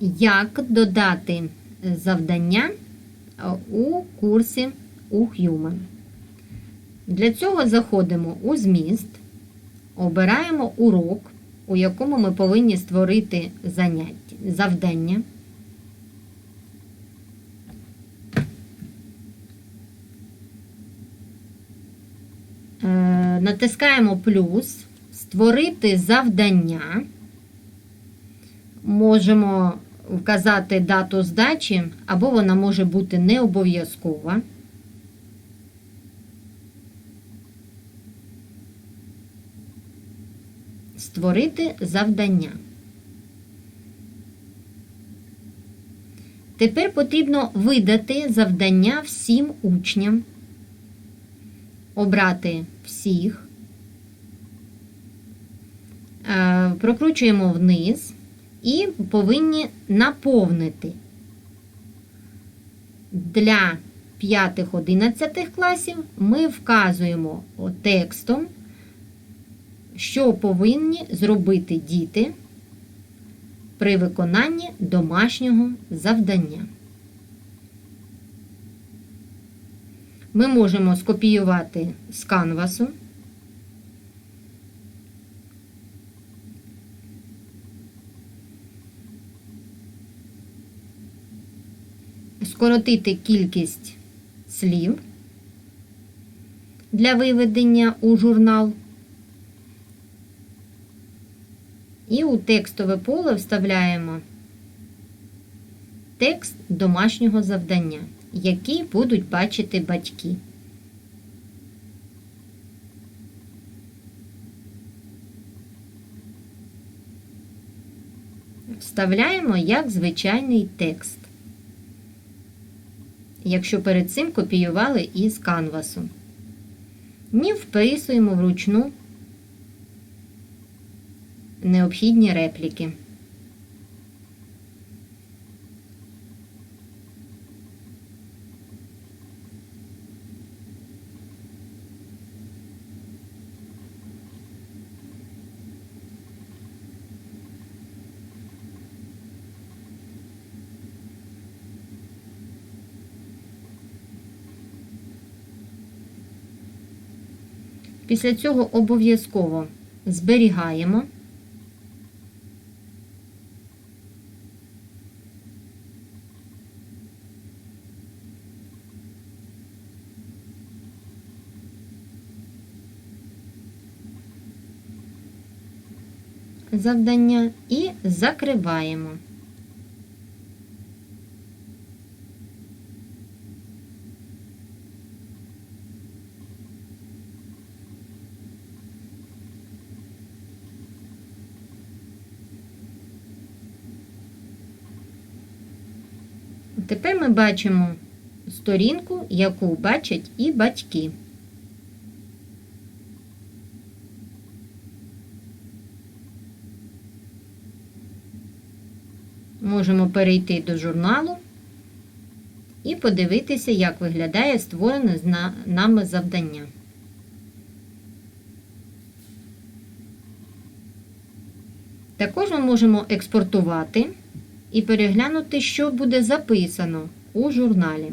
як додати завдання е, у курсі у Human. Для цього заходимо у зміст, обираємо урок, у якому ми повинні створити заняття, завдання. Е, Натискаємо плюс, створити завдання. Можемо вказати дату здачі, або вона може бути не обов'язкова. Створити завдання. Тепер потрібно видати завдання всім учням, обрати всіх, Е, прокручуємо вниз і повинні наповнити для 5-11 класів ми вказуємо текстом, що повинні зробити діти при виконанні домашнього завдання. Ми можемо скопіювати з канвасу. Скоротити кількість слів для виведення у журнал. І у текстове поле вставляємо текст домашнього завдання, який будуть бачити батьки. Вставляємо як звичайний текст якщо перед цим копіювали із канвасу. Ні вписуємо вручну необхідні репліки. Після цього обов'язково зберігаємо. Завдання і закриваємо. Тепер ми бачимо сторінку, яку бачать і батьки. Можемо перейти до журналу і подивитися, як виглядає створене нами завдання. Також ми можемо експортувати і переглянути, що буде записано у журналі.